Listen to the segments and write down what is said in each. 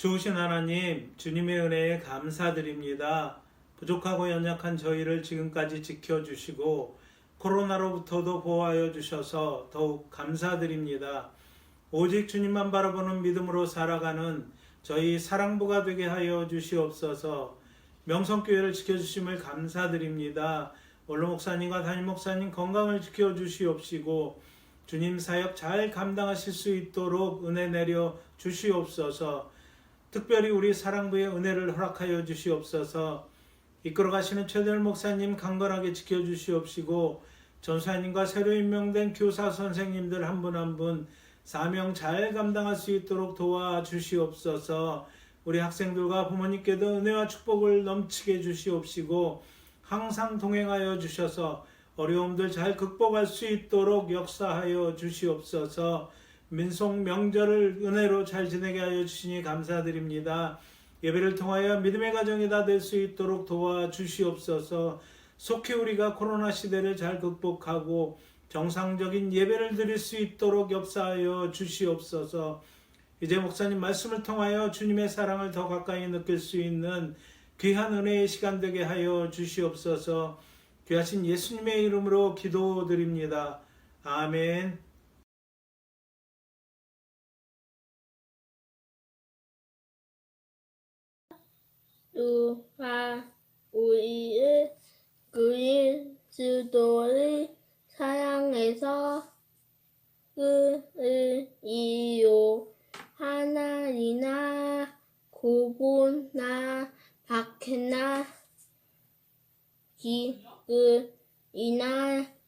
좋으신 하나님, 주님의 은혜에 감사드립니다. 부족하고 연약한 저희를 지금까지 지켜주시고 코로나로부터도 보호하여 주셔서 더욱 감사드립니다. 오직 주님만 바라보는 믿음으로 살아가는 저희 사랑부가 되게 하여 주시옵소서. 명성교회를 지켜주심을 감사드립니다. 원로 목사님과 담임 목사님 건강을 지켜주시옵시고 주님 사역 잘 감당하실 수 있도록 은혜 내려 주시옵소서. 특별히 우리 사랑부의 은혜를 허락하여 주시옵소서. 이끌어 가시는 최대열 목사님 강건하게 지켜 주시옵시고 전사님과 새로 임명된 교사 선생님들 한 분 한 분 사명 잘 감당할 수 있도록 도와 주시옵소서. 우리 학생들과 부모님께도 은혜와 축복을 넘치게 해 주시옵시고 항상 동행하여 주셔서 어려움들 잘 극복할 수 있도록 역사하여 주시옵소서. 민속 명절을 은혜로 잘 지내게 하여 주시니 감사드립니다. 예배를 통하여 믿음의 가정이 다 될 수 있도록 도와 주시옵소서. 속히 우리가 코로나 시대를 잘 극복하고 정상적인 예배를 드릴 수 있도록 역사하여 주시옵소서. 이제 목사님 말씀을 통하여 주님의 사랑을 더 가까이 느낄 수 있는 귀한 은혜의 시간 되게 하여 주시옵소서. 귀하신 예수님의 이름으로 기도드립니다. 아멘. 누가 우리를 그리스도를 사랑해서 그를 이요. 하나이나 고분나 박해나 기근이나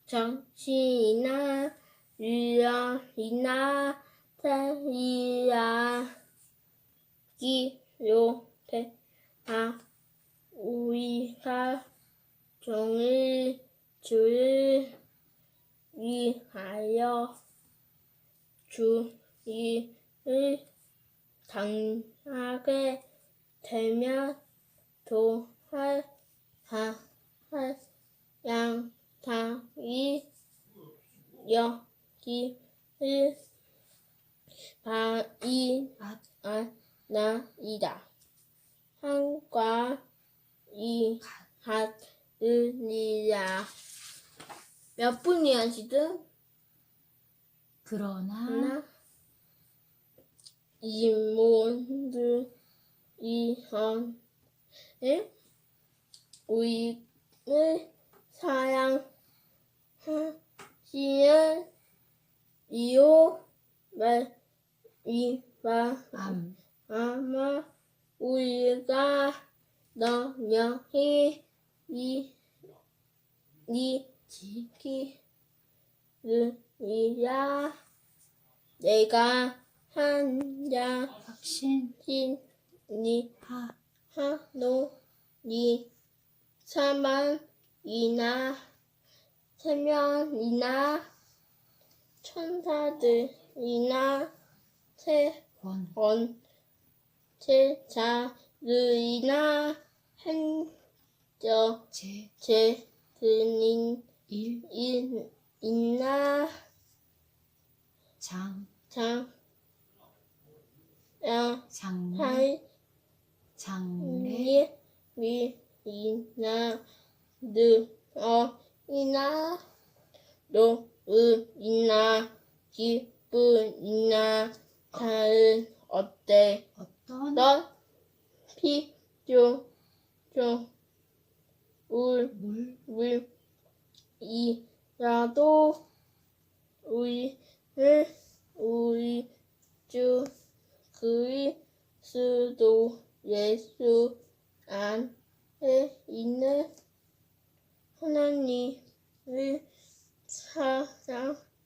정신이나 유령이나 태이야 기요태 아, 우리가 종일 주를 위하여 주의를 당하게 되면 도할 하 할 양당이 여기를 바이 나이다. 한과 이하으리라. 몇 분이야 지금? 그러나 하나? 이모들 이헌에 우리를 사랑하시는 이오 말이바 암. 아마 우리가 너명히 이, 이, 지 기르이라 내가 한자 신이 하. 하노니 사만이나 세면이나 천사들이나 세원. 원 제자르이나 한저 제 제드닌 일인 있나? 장 장양 장래 할 장래 예 위 이나 느 어 이나 노으이나 기분 이나 다른 어때? 어떤 너 필요좀 울 물. 이 라도 우리를 우리 주 그리스도 예수 안에 있는 하나님을 사랑하에서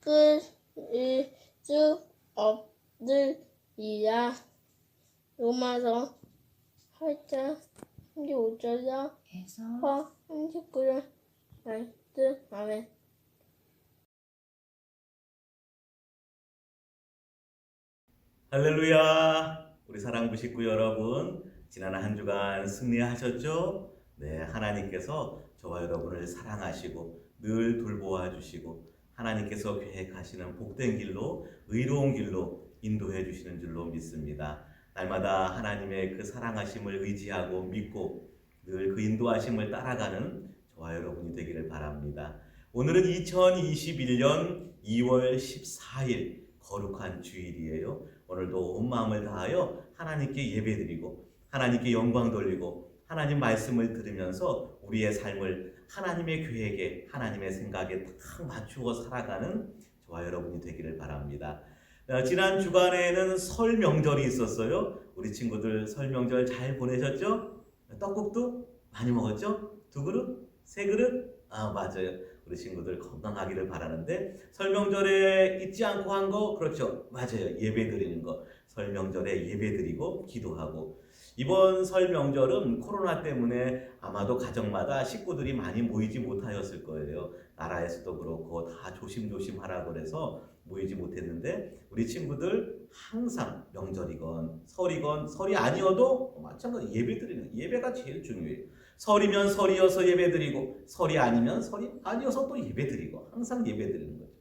끊을 수 없느니라 로마서 8장 35절이야 에서 화 39절 말씀 아멘 할렐루야! 우리 사랑부 식구 여러분, 지난 한 주간 승리하셨죠? 네, 하나님께서 저와 여러분을 사랑하시고 늘 돌보아 주시고 하나님께서 계획하시는 복된 길로 의로운 길로 인도해 주시는 줄로 믿습니다. 날마다 하나님의 그 사랑하심을 의지하고 믿고 늘 그 인도하심을 따라가는 저와 여러분이 되기를 바랍니다. 오늘은 2021년 2월 14일 거룩한 주일이에요. 오늘도 온 마음을 다하여 하나님께 예배드리고 하나님께 영광 돌리고 하나님 말씀을 들으면서 우리의 삶을 하나님의 계획에 하나님의 생각에 딱 맞추어 살아가는 저와 여러분이 되기를 바랍니다. 어, 지난 주간에는 설 명절이 있었어요. 우리 친구들 설 명절 잘 보내셨죠? 떡국도 많이 먹었죠? 두 그릇? 세 그릇? 아 맞아요. 우리 친구들 건강하기를 바라는데 설 명절에 잊지 않고 한 거 그렇죠 맞아요 예배 드리는 거 설 명절에 예배 드리고 기도하고. 이번 설 명절은 코로나 때문에 아마도 가정마다 식구들이 많이 모이지 못하였을 거예요. 나라에서도 그렇고 다 조심조심 하라고 그래서 모이지 못했는데 우리 친구들 항상 명절이건 설이건 설이 아니어도 마찬가지 예배 드리는 예배가 제일 중요해요. 설이면 설이어서 예배 드리고 설이 아니면 설이 아니어서 또 예배 드리고 항상 예배 드리는 거죠.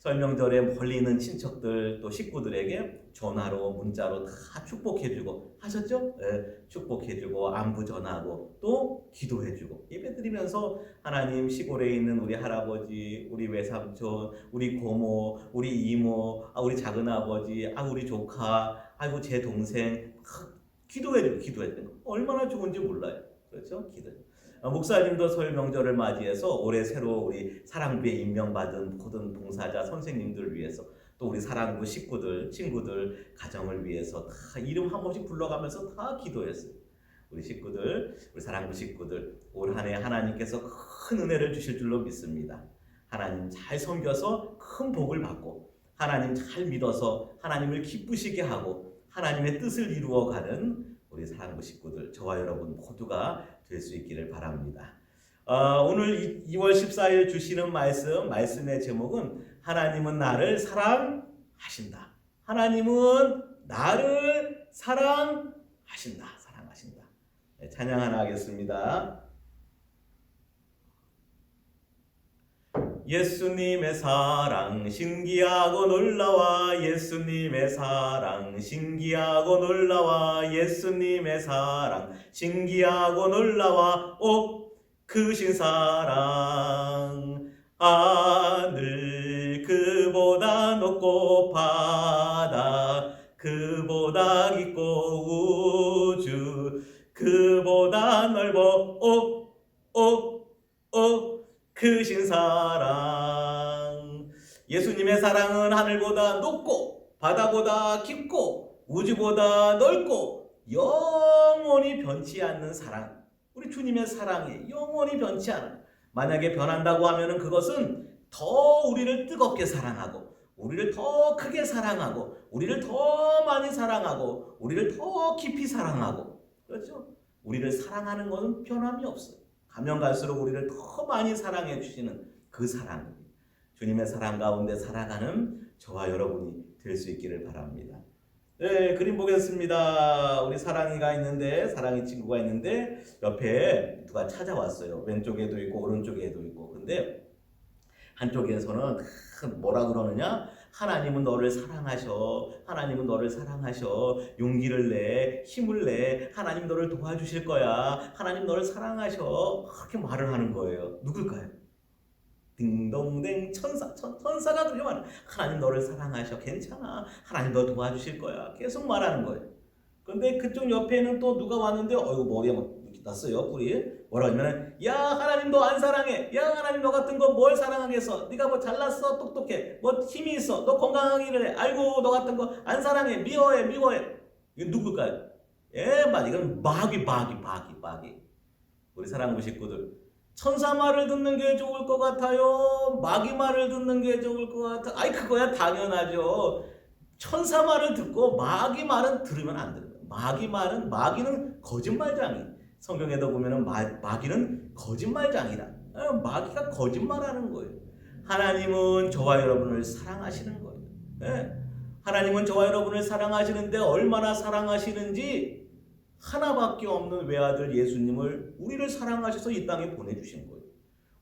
설명절에 멀리 있는 친척들 또 식구들에게 전화로 문자로 다 축복해주고 하셨죠? 네, 축복해주고 안부 전하고 또 기도해주고 예배드리면서 하나님 시골에 있는 우리 할아버지, 우리 외삼촌, 우리 고모, 우리 이모, 아, 우리 작은 아버지, 아 우리 조카, 아이고 제 동생 기도해주고 기도해주고 얼마나 좋은지 몰라요. 그렇죠? 기도. 어, 목사님도 설 명절을 맞이해서 올해 새로 우리 사랑부에 임명받은 모든 봉사자 선생님들 위해서 또 우리 사랑부 식구들, 친구들, 가정을 위해서 다 이름 한 번씩 불러가면서 다 기도했어요. 우리 식구들, 우리 사랑부 식구들 올 한해 하나님께서 큰 은혜를 주실 줄로 믿습니다. 하나님 잘 섬겨서 큰 복을 받고 하나님 잘 믿어서 하나님을 기쁘시게 하고 하나님의 뜻을 이루어가는 우리 사랑부 식구들, 저와 여러분 모두가 될 수 있기를 바랍니다. 어, 오늘 2월 14일 주시는 말씀, 말씀의 제목은 하나님은 나를 사랑하신다. 하나님은 나를 사랑하신다. 사랑하신다. 네, 찬양 하나 하겠습니다. 예수님의 사랑 신기하고 놀라와 예수님의 사랑 신기하고 놀라와 예수님의 사랑 신기하고 놀라와 오 크신 사랑. 하늘 그보다 높고 바다. 그보다 깊고 우주. 그보다 넓어. 오오오 크신 사랑. 예수님의 사랑은 하늘보다 높고 바다보다 깊고 우주보다 넓고 영원히 변치 않는 사랑. 우리 주님의 사랑이 영원히 변치 않아. 만약에 변한다고 하면은 그것은 더 우리를 뜨겁게 사랑하고 우리를 더 크게 사랑하고 우리를 더 많이 사랑하고 우리를 더 깊이 사랑하고 그렇죠? 우리를 사랑하는 것은 변함이 없어요. 가면 갈수록 우리를 더 많이 사랑해 주시는 그 사랑. 주님의 사랑 가운데 살아가는 저와 여러분이 될 수 있기를 바랍니다. 네, 그림 보겠습니다. 우리 사랑이가 있는데, 사랑이 친구가 있는데, 옆에 누가 찾아왔어요. 왼쪽에도 있고, 오른쪽에도 있고. 근데, 한쪽에서는 뭐라 그러느냐? 하나님은 너를 사랑하셔. 하나님은 너를 사랑하셔. 용기를 내, 힘을 내. 하나님 너를 도와주실 거야. 하나님 너를 사랑하셔. 그렇게 말을 하는 거예요. 누굴까요? 딩동댕 천사, 천, 천사가 그렇게 말. 하나님 너를 사랑하셔. 괜찮아. 하나님 너 도와주실 거야. 계속 말하는 거예요. 근데 그쪽 옆에는 또 누가 왔는데 어이구 머리에 막 났어요 뿌리. 뭐라 하냐면 야 하나님 너 안 사랑해. 야 하나님 너 같은 거 뭘 사랑하겠어 네가 뭐 잘났어? 똑똑해. 뭐 힘이 있어? 너 건강하기를 해. 아이고 너 같은 거 안 사랑해. 미워해 미워해. 이건 누굴까요? 예, 맞 이건 마귀 마귀 마귀 마귀. 우리 사랑부 식구들. 천사 말을 듣는 게 좋을 것 같아요. 마귀 말을 듣는 게 좋을 것 같아. 아이 그거야 당연하죠. 천사 말을 듣고 마귀 말은 들으면 안 되는 거예요. 마귀 말은 마귀는 거짓말장이. 성경에도 보면은 마, 마귀는 거짓말장이다. 어, 마귀가 거짓말하는 거예요. 하나님은 저와 여러분을 사랑하시는 거예요. 예. 하나님은 저와 여러분을 사랑하시는데 얼마나 사랑하시는지 하나밖에 없는 외아들 예수님을 우리를 사랑하셔서 이 땅에 보내주신 거예요.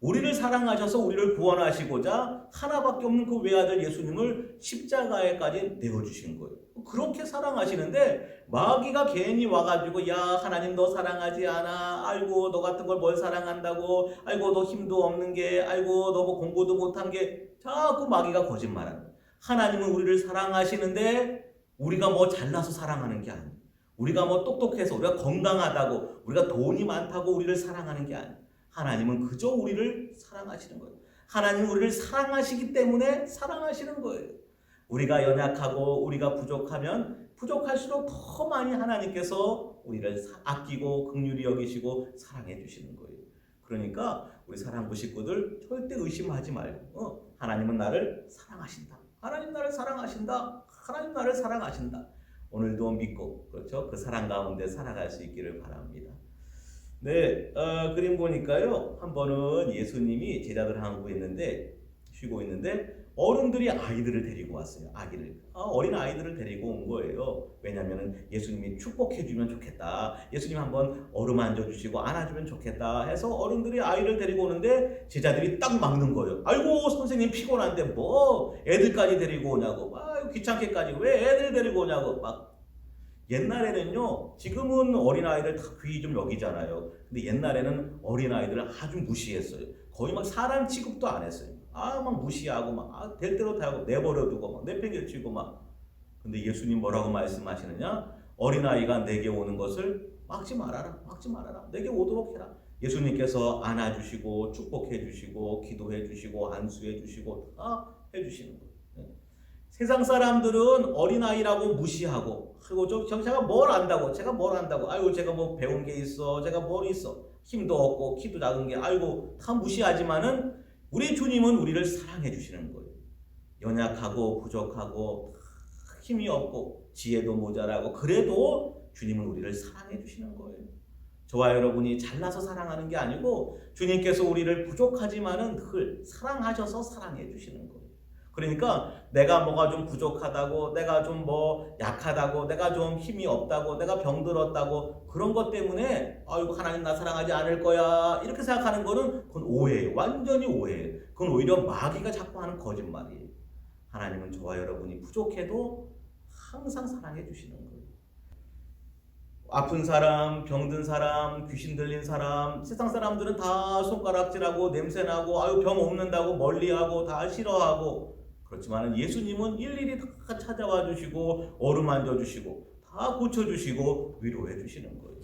우리를 사랑하셔서 우리를 구원하시고자 하나밖에 없는 그 외아들 예수님을 십자가에까지 내어주신 거예요. 그렇게 사랑하시는데 마귀가 괜히 와가지고 야 하나님 너 사랑하지 않아 아이고 너 같은 걸 뭘 사랑한다고 아이고 너 힘도 없는 게 아이고 너 뭐 공부도 못한 게 자꾸 마귀가 거짓말하는. 하나님은 우리를 사랑하시는데 우리가 뭐 잘나서 사랑하는 게 아니에요. 우리가 뭐 똑똑해서 우리가 건강하다고 우리가 돈이 많다고 우리를 사랑하는 게 아니에요. 하나님은 그저 우리를 사랑하시는 거예요. 하나님은 우리를 사랑하시기 때문에 사랑하시는 거예요. 우리가 연약하고 우리가 부족하면 부족할수록 더 많이 하나님께서 우리를 사- 아끼고 긍휼히 여기시고 사랑해 주시는 거예요. 그러니까 우리 사랑부 식구들 절대 의심하지 말고 어, 하나님은 나를 사랑하신다. 하나님 나를 사랑하신다. 하나님 나를 사랑하신다. 오늘도 믿고 그렇죠? 그 사랑 가운데 살아갈 수 있기를 바랍니다. 네, 어, 그림 보니까요. 한 번은 예수님이 제자들 하고 있는데 쉬고 있는데 어른들이 아이들을 데리고 왔어요. 아기를 아, 어린 아이들을 데리고 온 거예요. 왜냐하면 예수님이 축복해 주면 좋겠다. 예수님 한번 어루만져 주시고 안아주면 좋겠다. 해서 어른들이 아이를 데리고 오는데 제자들이 딱 막는 거예요. 아이고 선생님 피곤한데 뭐 애들까지 데리고 오냐고. 아 귀찮게까지 왜 애들 데리고 오냐고 막 옛날에는요, 지금은 어린아이들 다 귀히 좀 여기잖아요. 근데 옛날에는 어린아이들을 아주 무시했어요. 거의 막 사람 취급도 안 했어요. 아, 막 무시하고, 막, 아, 될 대로 다 하고, 내버려두고, 막, 내팽개치고, 막. 근데 예수님 뭐라고 말씀하시느냐? 어린아이가 내게 오는 것을 막지 말아라, 막지 말아라. 내게 오도록 해라. 예수님께서 안아주시고, 축복해주시고, 기도해주시고, 안수해주시고, 다 해주시는 거예요. 네. 세상 사람들은 어린아이라고 무시하고 아이고 저, 저 제가 뭘 안다고 제가 뭘 안다고 아이고 제가 뭐 배운 게 있어 제가 뭘 있어 힘도 없고 키도 작은 게 아이고 다 무시하지만은 우리 주님은 우리를 사랑해 주시는 거예요. 연약하고 부족하고 힘이 없고 지혜도 모자라고 그래도 주님은 우리를 사랑해 주시는 거예요. 저와 여러분이 잘나서 사랑하는 게 아니고 주님께서 우리를 부족하지만은 늘 사랑하셔서 사랑해 주시는 거예요 그러니까 내가 뭐가 좀 부족하다고, 내가 좀 뭐 약하다고, 내가 좀 힘이 없다고, 내가 병들었다고 그런 것 때문에 아이고 하나님 나 사랑하지 않을 거야 이렇게 생각하는 거는 그건 오해예요. 완전히 오해예요. 그건 오히려 마귀가 자꾸 하는 거짓말이에요. 하나님은 저와 여러분이 부족해도 항상 사랑해 주시는 거예요. 아픈 사람, 병든 사람, 귀신 들린 사람, 세상 사람들은 다 손가락질하고 냄새나고 아유 병 없는다고 멀리하고 다 싫어하고 그렇지만 예수님은 일일이 다 찾아와 주시고 어루만져 주시고 다 고쳐 주시고 위로해 주시는 거예요.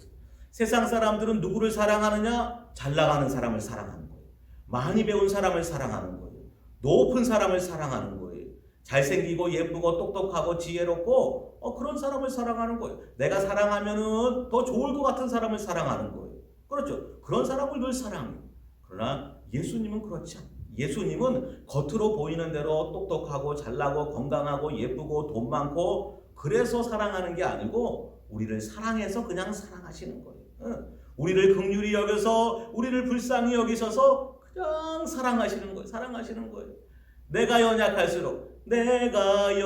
세상 사람들은 누구를 사랑하느냐? 잘 나가는 사람을 사랑하는 거예요. 많이 배운 사람을 사랑하는 거예요. 높은 사람을 사랑하는 거예요. 잘생기고 예쁘고 똑똑하고 지혜롭고 어, 그런 사람을 사랑하는 거예요. 내가 사랑하면은 더 좋을 것 같은 사람을 사랑하는 거예요. 그렇죠. 그런 사람을 늘 사랑해요. 그러나 예수님은 그렇지 않아요. 예수님은 겉으로 보이는 대로 똑똑하고 잘나고 건강하고 예쁘고 돈 많고 그래서 사랑하는 게 아니고 우리를 사랑해서 그냥 사랑하시는 거예요. 응. 우리를 긍휼히 여겨서 우리를 불쌍히 여기셔서 그냥 사랑하시는 거예요. 사랑하시는 거예요. 내가 연약할수록 내가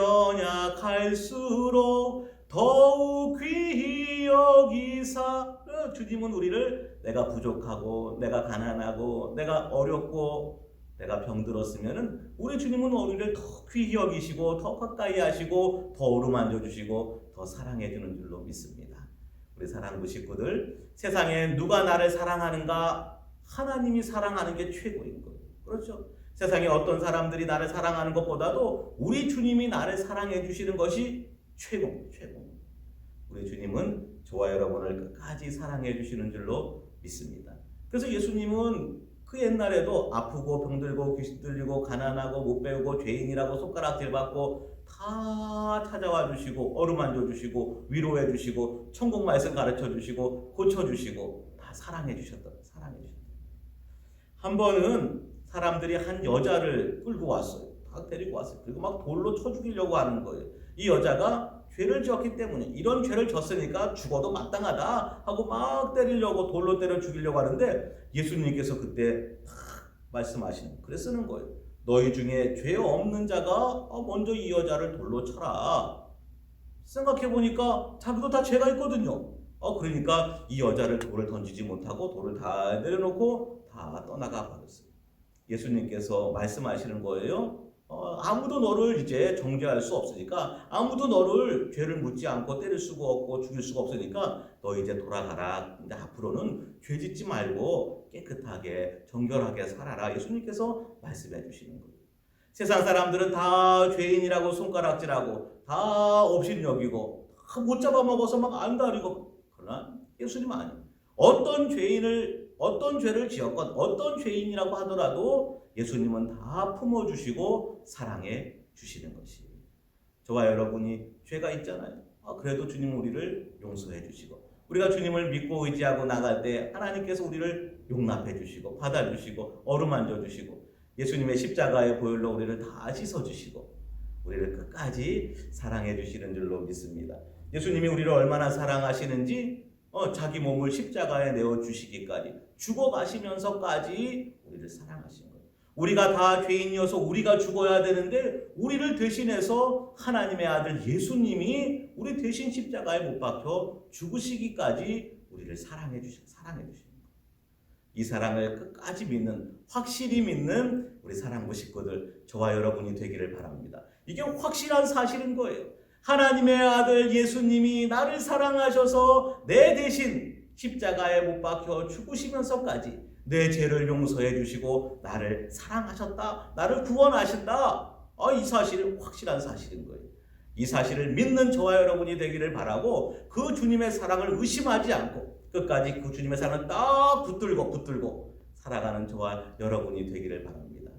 연약할수록 더욱 귀히 여기사 어, 주님은 우리를 내가 부족하고 내가 가난하고 내가 어렵고 내가 병들었으면은 우리 주님은 우리를 더 귀히 여기시고 더 가까이 하시고 더 어루만져 주시고 더 사랑해 주는 줄로 믿습니다. 우리 사랑부 식구들 세상에 누가 나를 사랑하는가 하나님이 사랑하는 게 최고인 거예요. 그렇죠? 세상에 어떤 사람들이 나를 사랑하는 것보다도 우리 주님이 나를 사랑해 주시는 것이 최고, 최고. 우리 주님은 저와 여러분을 끝까지 사랑해 주시는 줄로 믿습니다. 그래서 예수님은 그 옛날에도 아프고 병들고 귀신 들리고 가난하고 못 배우고 죄인이라고 손가락질 받고 다 찾아와 주시고 어루만져 주시고 위로해 주시고 천국 말씀 가르쳐 주시고 고쳐 주시고 다 사랑해 주셨다. 사랑해 주셨다. 한 번은 사람들이 한 여자를 끌고 왔어요. 다 데리고 왔어요. 그리고 막 돌로 쳐 죽이려고 하는 거예요. 이 여자가 죄를 지었기 때문에 이런 죄를 졌으니까 죽어도 마땅하다 하고 막 때리려고 돌로 때려 죽이려고 하는데 예수님께서 그때 탁 말씀하시는 그래 쓰는 거예요. 너희 중에 죄 없는 자가 먼저 이 여자를 돌로 쳐라. 생각해 보니까 자기도 다 죄가 있거든요. 어 그러니까 이 여자를 돌을 던지지 못하고 돌을 다 내려놓고 다 떠나가 버렸어요. 예수님께서 말씀하시는 거예요. 어, 아무도 너를 이제 정죄할 수 없으니까 아무도 너를 죄를 묻지 않고 때릴 수가 없고 죽일 수가 없으니까 너 이제 돌아가라. 근데 앞으로는 죄 짓지 말고 깨끗하게 정결하게 살아라. 예수님께서 말씀해 주시는 거예요. 세상 사람들은 다 죄인이라고 손가락질하고 다 업신 여기고 다 못 잡아먹어서 막 안다리고 그러나 예수님 아니에요. 어떤 죄인을 어떤 죄를 지었건 어떤 죄인이라고 하더라도 예수님은 다 품어주시고 사랑해 주시는 것이에요. 저와 여러분이 죄가 있잖아요. 아, 그래도 주님 우리를 용서해 주시고 우리가 주님을 믿고 의지하고 나갈 때 하나님께서 우리를 용납해 주시고 받아 주시고 어루만져 주시고 예수님의 십자가의 보혈로 우리를 다 씻어 주시고 우리를 끝까지 사랑해 주시는 줄로 믿습니다. 예수님이 우리를 얼마나 사랑하시는지 어, 자기 몸을 십자가에 내어 주시기까지 죽어 가시면서까지 우리를 거예요. 우리가 다 죄인이어서 우리가 죽어야 되는데 우리를 대신해서 하나님의 아들 예수님이 우리 대신 십자가에 못 박혀 죽으시기까지 우리를 사랑해 주시 사랑해 주시는 거예요. 이 사랑을 끝까지 믿는 확실히 믿는 우리 사랑부 식구들 저와 여러분이 되기를 바랍니다. 이게 확실한 사실인 거예요. 하나님의 아들 예수님이 나를 사랑하셔서 내 대신 십자가에 못 박혀 죽으시면서까지 내 죄를 용서해 주시고 나를 사랑하셨다. 나를 구원하신다. 아, 이 사실은 확실한 사실인 거예요. 이 사실을 믿는 저와 여러분이 되기를 바라고 그 주님의 사랑을 의심하지 않고 끝까지 그 주님의 사랑을 딱 붙들고 붙들고 살아가는 저와 여러분이 되기를 바랍니다.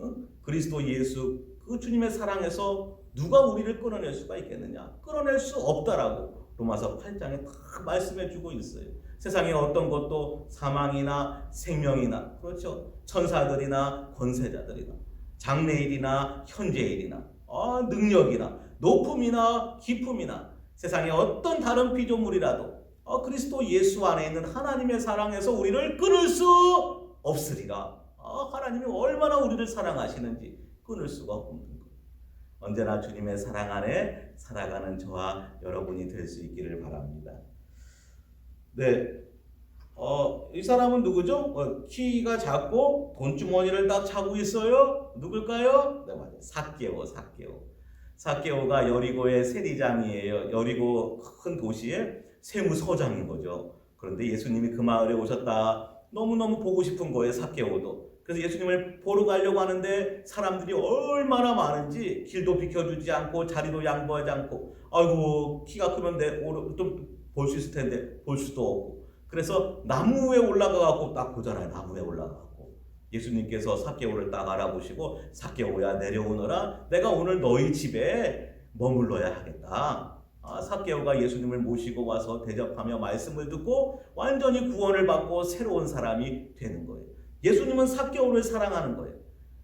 응? 그리스도 예수 그 주님의 사랑에서 누가 우리를 끌어낼 수가 있겠느냐? 끌어낼 수 없다라고 로마서 8장에 다 말씀해 주고 있어요. 세상에 어떤 것도 사망이나 생명이나 그렇죠. 천사들이나 권세자들이나 장래일이나 현재일이나 아, 능력이나 높음이나 기품이나 세상에 어떤 다른 피조물이라도 아, 그리스도 예수 안에 있는 하나님의 사랑에서 우리를 끊을 수 없으리라. 아, 하나님이 얼마나 우리를 사랑하시는지 끊을 수가 없는 거예요. 언제나 주님의 사랑 안에 살아가는 저와 여러분이 될 수 있기를 바랍니다. 네. 어, 이 사람은 누구죠? 어, 키가 작고 돈주머니를 딱 차고 있어요. 누굴까요? 네, 맞아요. 사개오, 사개오. 사개오가 여리고의 세리장이에요. 여리고 큰 도시의 세무서장인 거죠. 그런데 예수님이 그 마을에 오셨다. 너무너무 보고 싶은 거예요, 사개오도. 그래서 예수님을 보러 가려고 하는데 사람들이 얼마나 많은지 길도 비켜주지 않고 자리도 양보하지 않고 아이고 키가 크면 좀 볼 수 있을 텐데 볼 수도 없고. 그래서 나무 위에 올라가 갖고 딱 보잖아요. 나무 위에 올라가 갖고. 예수님께서 사개오를 딱 알아보시고 사개오야 내려오너라. 내가 오늘 너희 집에 머물러야 하겠다. 아, 사개오가 예수님을 모시고 와서 대접하며 말씀을 듣고 완전히 구원을 받고 새로운 사람이 되는 거예요. 예수님은 사개오를 사랑하는 거예요.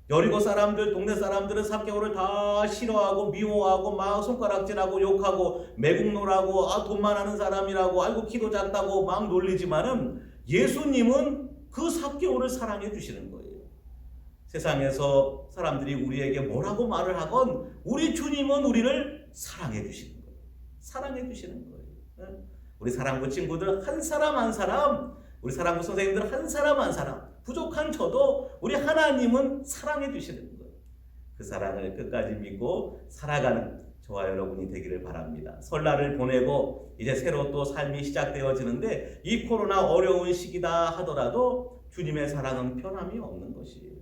여리고 사람들, 동네 사람들은 사개오를 다 싫어하고 미워하고 막 손가락질하고 욕하고 매국노라고 아 돈만 하는 사람이라고 아이고 키도 작다고 막 놀리지만은 예수님은 그 사개오를 사랑해 주시는 거예요. 세상에서 사람들이 우리에게 뭐라고 말을 하건 우리 주님은 우리를 사랑해 주시는 거예요. 사랑해 주시는 거예요. 우리 사랑부 친구들 한 사람 한 사람, 우리 사랑부 선생님들 한 사람 한 사람 부족한 저도 우리 하나님은 사랑해 주시는 거예요. 그 사랑을 끝까지 믿고 살아가는 저와 여러분이 되기를 바랍니다. 설날을 보내고 이제 새로 또 삶이 시작되어지는데 이 코로나 어려운 시기다 하더라도 주님의 사랑은 변함이 없는 것이에요.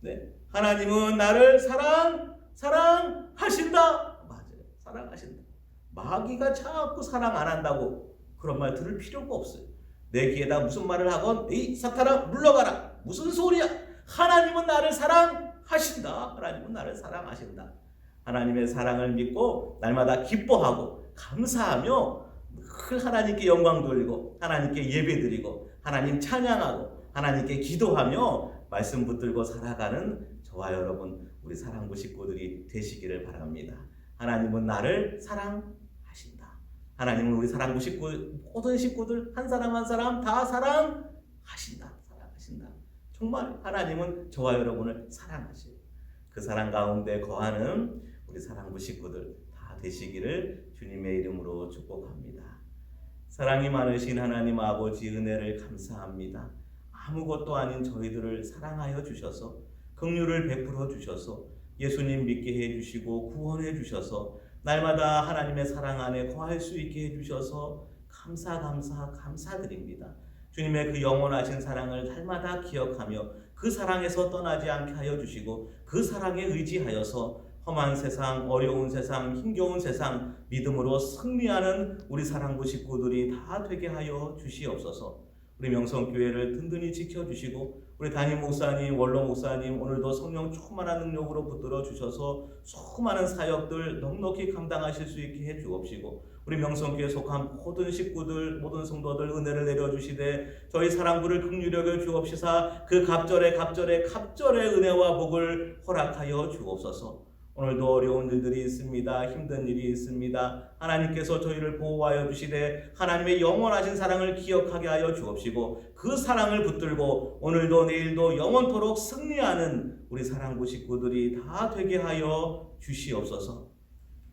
네. 하나님은 나를 사랑, 사랑하신다. 맞아요. 사랑하신다. 마귀가 자꾸 사랑 안 한다고 그런 말 들을 필요가 없어요. 내 귀에다 무슨 말을 하건 이 사탄아 물러가라. 무슨 소리야? 하나님은 나를 사랑하신다. 하나님은 나를 사랑하신다. 하나님의 사랑을 믿고 날마다 기뻐하고 감사하며 늘 하나님께 영광 돌리고 하나님께 예배드리고 하나님 찬양하고 하나님께 기도하며 말씀 붙들고 살아가는 저와 여러분 우리 사랑부 식구들이 되시기를 바랍니다. 하나님은 나를 사랑 하나님은 우리 사랑부 식구 모든 식구들 한 사람 한 사람 다 사랑하신다. 사랑하신다. 정말 하나님은 저와 여러분을 사랑하시고 그 사랑 가운데 거하는 우리 사랑부 식구들 다 되시기를 주님의 이름으로 축복합니다. 사랑이 많으신 하나님 아버지 은혜를 감사합니다. 아무것도 아닌 저희들을 사랑하여 주셔서 긍휼을 베풀어 주셔서 예수님 믿게 해 주시고 구원해 주셔서 날마다 하나님의 사랑 안에 거할 수 있게 해 주셔서 감사 감사 감사드립니다. 주님의 그 영원하신 사랑을 날마다 기억하며 그 사랑에서 떠나지 않게 하여 주시고 그 사랑에 의지하여서 험한 세상, 어려운 세상, 힘겨운 세상 믿음으로 승리하는 우리 사랑부 식구들이 다 되게 하여 주시옵소서. 우리 명성교회를 든든히 지켜주시고 우리 담임 목사님, 원로 목사님 오늘도 성령 충만한 능력으로 붙들어 주셔서 수많은 사역들 넉넉히 감당하실 수 있게 해 주옵시고 우리 명성교회 속한 모든 식구들, 모든 성도들 은혜를 내려 주시되 저희 사랑부를 긍휼하게 주옵시사 그 갑절에 갑절에 갑절의 은혜와 복을 허락하여 주옵소서. 오늘도 어려운 일들이 있습니다. 힘든 일이 있습니다. 하나님께서 저희를 보호하여 주시되 하나님의 영원하신 사랑을 기억하게 하여 주옵시고 그 사랑을 붙들고 오늘도 내일도 영원토록 승리하는 우리 사랑부 식구들이 다 되게 하여 주시옵소서.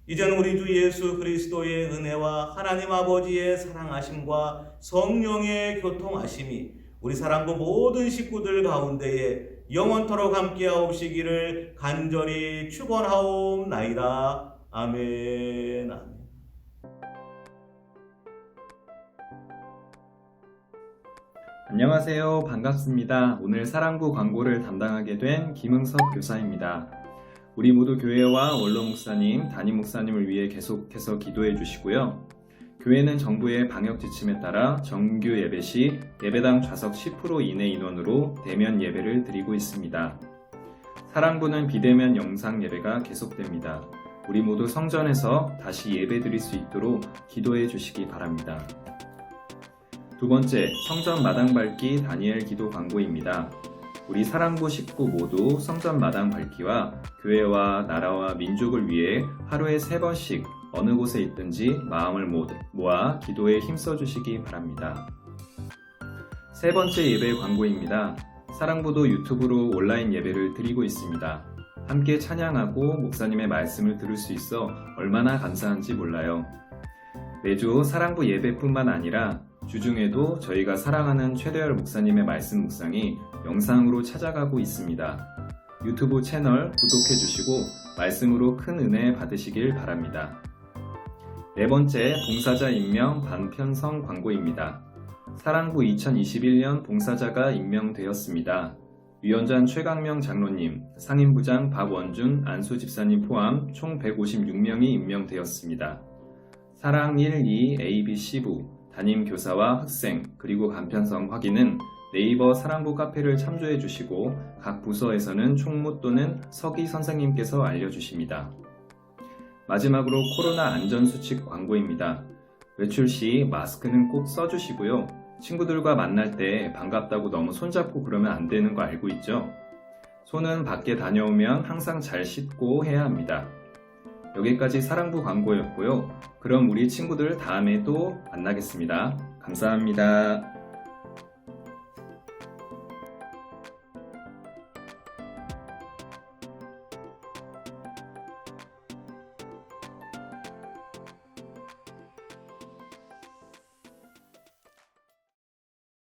이제는 우리 주 예수 그리스도의 은혜와 하나님 아버지의 사랑하심과 성령의 교통하심이 우리 사랑부 모든 식구들 가운데에 영원토록 함께하옵시기를 간절히 축원하옵나이다. 아멘. 아멘. 안녕하세요. 반갑습니다. 오늘 사랑부 광고를 담당하게 된 김응석 교사입니다. 우리 모두 교회와 원로 목사님, 담임 목사님을 위해 계속해서 기도해 주시고요. 교회는 정부의 방역 지침에 따라 정규 예배 시 예배당 좌석 10% 이내 인원으로 대면 예배를 드리고 있습니다. 사랑부는 비대면 영상 예배가 계속됩니다. 우리 모두 성전에서 다시 예배 드릴 수 있도록 기도해 주시기 바랍니다. 두 번째, 성전 마당 밝기 다니엘 기도 광고입니다. 우리 사랑부 식구 모두 성전 마당 밝기와 교회와 나라와 민족을 위해 하루에 세 번씩 어느 곳에 있든지 마음을 모아 기도에 힘써 주시기 바랍니다. 세 번째 예배 광고입니다. 사랑부도 유튜브로 온라인 예배를 드리고 있습니다. 함께 찬양하고 목사님의 말씀을 들을 수 있어 얼마나 감사한지 몰라요. 매주 사랑부 예배뿐만 아니라 주중에도 저희가 사랑하는 최대열 목사님의 말씀 묵상이 영상으로 찾아가고 있습니다. 유튜브 채널 구독해 주시고 말씀으로 큰 은혜 받으시길 바랍니다. 네 번째 봉사자 임명 반편성 광고입니다. 사랑부 2021년 봉사자가 임명되었습니다. 위원장 최강명 장로님, 상임부장 박원준, 안수 집사님 포함 총 156명이 임명되었습니다. 사랑 1, 2, ABC부, 담임 교사와 학생, 그리고 간편성 확인은 네이버 사랑부 카페를 참조해 주시고 각 부서에서는 총무 또는 서기 선생님께서 알려주십니다. 마지막으로 코로나 안전수칙 광고입니다. 외출 시 마스크는 꼭 써주시고요. 친구들과 만날 때 반갑다고 너무 손잡고 그러면 안 되는 거 알고 있죠? 손은 밖에 다녀오면 항상 잘 씻고 해야 합니다. 여기까지 사랑부 광고였고요. 그럼 우리 친구들 다음에 또 만나겠습니다. 감사합니다.